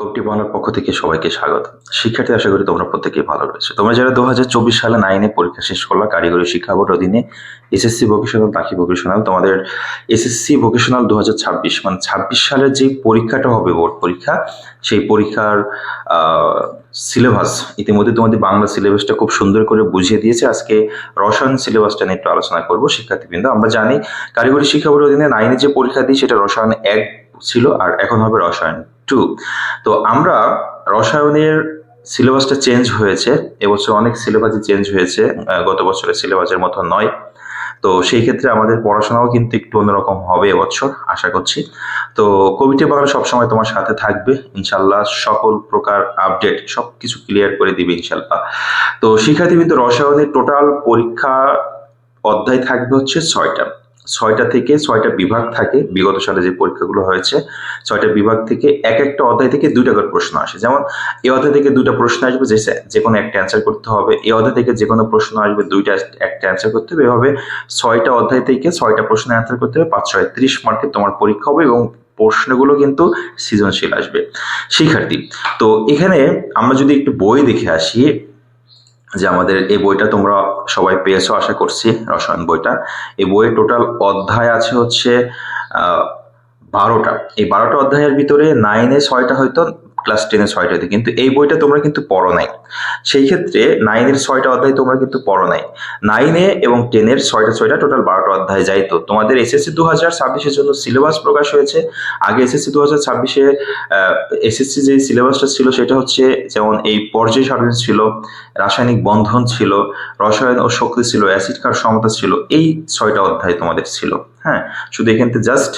কপটি বাংলার পক্ষ থেকে সবাইকে স্বাগত। শিক্ষার্থী, আশা করি তোমরা প্রত্যেকেই ভালো রয়েছে। তোমরা যারা দু হাজার চব্বিশ সালে নাইনে পরীক্ষা শেষ করলা, কারিগরি শিক্ষা বোর্ড অধীনে এসএসসি ভোকেশনাল দাখি ভোকেশনাল তোমাদের এসএসসি ভোকেশনাল দু হাজার ছাব্বিশ মানে ছাব্বিশ সালের যে পরীক্ষাটা হবে বোর্ড পরীক্ষা, সেই পরীক্ষার সিলেবাস ইতিমধ্যে তোমাদের বাংলা সিলেবাসটা খুব সুন্দর করে বুঝিয়ে দিয়েছে। আজকে রসায়ন সিলেবাসটা নিয়ে একটু আলোচনা করব, শিক্ষার্থীবৃন্দ। আমরা জানি, কারিগরি শিক্ষা বোর্ড অধীনে নাইনে যে পরীক্ষা দিই, সেটা রসায়ন এক ছিল, আর এখন হবে রসায়ন টু। তো আমরা রসায়নের সিলেবাসটা চেঞ্জ হয়েছে, এবছর অনেক সিলেবাসই চেঞ্জ হয়েছে গত বছরের সিলেবাসের মতো নয়। তো সেই ক্ষেত্রে আমাদের পড়াশোনাও কিন্তু একটু অন্যরকম হবে এবছর, আশা করছি। তো কবিটি বাংলা সবসময় তোমার সাথে থাকবে, ইনশাল্লাহ সকল প্রকার আপডেট সব কিছু ক্লিয়ার করে দিবে ইনশাল্লাহ। তো শিক্ষার্থী শিক্ষার্থীবৃন্দ, রসায়নের টোটাল পরীক্ষা অধ্যায় থাকবে হচ্ছে ছয়টা। ছয়টা থেকে ছয়টা বিভাগ থাকে, বিগত সালে যে পরীক্ষাগুলো হয়েছে, ছয়টা বিভাগ থেকে এক একটা অধ্যায় থেকে দুইটা করে প্রশ্ন আসে। যেমন এই অধ্যায় থেকে দুইটা প্রশ্ন আসবে, যে যে কোনো একটা অ্যান্সার করতে হবে। এই অধ্যায় থেকে যে কোনো প্রশ্ন আসবে, দুইটা একটা অ্যান্সার করতে হবে। এভাবে ছয়টা অধ্যায় থেকে ছয়টা প্রশ্ন অ্যান্সার করতে হবে। পাঁচ ছয় ত্রিশ মার্কে তোমার পরীক্ষা হবে এবং প্রশ্নগুলো কিন্তু সৃজনশীল আসবে। শিক্ষার্থী, তো এখানে আমরা যদি একটু বই দেখে আসি যে আমাদের এই বইটা তোমরা সবাই পেয়েছ, আশা করছি, রসায়ন বইটা। এই বইয়ে টোটাল অধ্যায় আছে হচ্ছে বারোটা। এই বারোটা অধ্যায়ের ভিতরে নাইনে ছয়টা হয়তো ক্লাস টেনের ছয়টা হয়তো কিন্তু এই বইটা তোমরা কিন্তু পড়ো নাই। সেই ক্ষেত্রে নাইনের ছয়টা অধ্যায় তোমরা কিন্তু পড়ো নাই। নাইনে এবং টেনের ছয়টা ছয়টা টোটাল বারোটা অধ্যায় যাইতো তোমাদের এসএসসি দু হাজার ছাব্বিশের জন্য সিলেবাস প্রকাশ হয়েছে। আগে এসএসসি দু হাজার ছাব্বিশে এসএসসি যে সিলেবাসটা ছিল সেটা হচ্ছে যেমন এই পর্যায় সারণী ছিল, রাসায়নিক বন্ধন ছিল, রসায়ন ও শক্তি ছিল অ্যাসিড কার সমতা ছিল, এই ছয়টা অধ্যায় তোমাদের ছিল। হ্যাঁ? শুধু এখান থেকে জাস্ট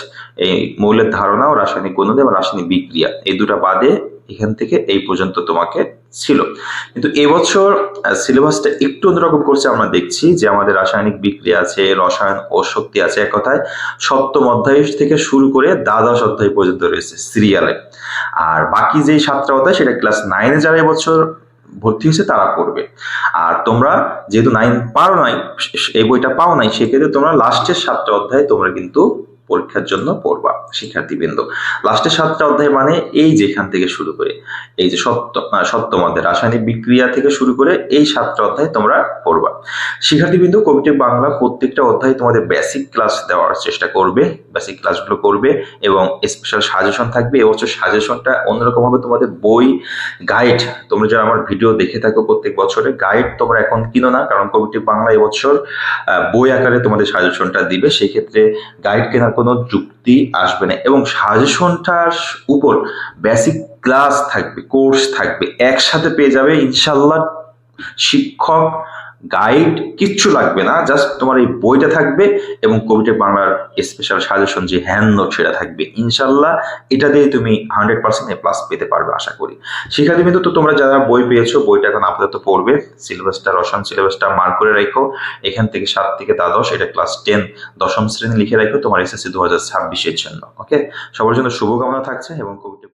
এই মৌলের ধারণা ও রাসায়নিক গুণন এবং রাসায়নিক বিক্রিয়া। এই দুটা বাদে এখান থেকে এই পর্যন্ত তোমাকে ছিল। কিন্তু এবছর সিলেবাসটা একটু অন্যরকম করছে, আমরা দেখছি যে আমাদের রাসায়নিক বিক্রিয়া আছে, রসায়ন ও শক্তি আছে এক কথায়। সপ্তম অধ্যায় থেকে শুরু করে দ্বাদশ অধ্যায় পর্যন্ত রয়েছে সিরিয়ালে। আর বাকি যেই সাতটা অধ্যায়, সেটা ক্লাস নাইনে যারা এবছর ভর্তি হয়েছে, তারা পড়বে আর তোমরা যেহেতু নাইন পারো নাই এই বইটা পাও নাই, সেক্ষেত্রে তোমরা লাস্টের সাতটা অধ্যায় তোমরা কিন্তু পরীক্ষার জন্য পড়বা, শিক্ষার্থীবৃন্দ। লাস্টের সাতটা অধ্যায় মানে এই যেখান থেকে শুরু করে, এই যে সপ্তম সপ্তম অধ্যায়, রাসায়নিক বিক্রিয়া থেকে শুরু করে এই সাতটা অধ্যায় তোমরা পড়বা। শিক্ষার্থীবৃন্দ কবিটি বাংলা প্রত্যেকটা অধ্যায় তোমাদের বেসিক ক্লাস দেওয়ার চেষ্টা করবে বেসিক ক্লাসগুলো করবে এবং স্পেশাল সাজেশন থাকবে। এবছর সাজেশনটা অন্যরকম হবে তোমাদের বই গাইড তোমরা যারা আমার ভিডিও দেখে থাকো প্রত্যেক বছরে গাইড তোমরা এখন কিনো না, কারণ কবিটি বাংলা এবছর বই আকারে তোমাদের সাজেশনটা দিবে। সেই ক্ষেত্রে গাইড কেনার কোনো যুক্তি আসবে না। এবং সাজেশনটার উপর বেসিক ক্লাস থাকবে কোর্স থাকবে, একসাথে পেয়ে যাবে ইনশাল্লাহ শিক্ষক গাইড কিচ্ছু লাগবে না জাস্ট তোমার এই বইটা থাকবে এবং কবিতা বাংলার স্পেশাল সাজেশন যে হ্যান্ড নোট সেটা থাকবে। ইনশাল্লাহ এটা দিয়ে তুমি হান্ড্রেড পার্সেন্ট এ প্লাস পেতে পারবে আশা করি। শিক্ষার্থী কিন্তু তো তোমরা যারা বই পেয়েছ, বইটা এখন আপাতত পড়বে। সিলেবাসটা রসায়ন সিলেবাসটা মার্ক করে রাখো। এখান থেকে সাত থেকে দ্বাদশ, এটা ক্লাস টেন দশম শ্রেণি লিখে রাখো, তোমার এসএসসি দু হাজার ছাব্বিশের জন্য ওকে সবার জন্য শুভকামনা থাকছে এবং কবিতা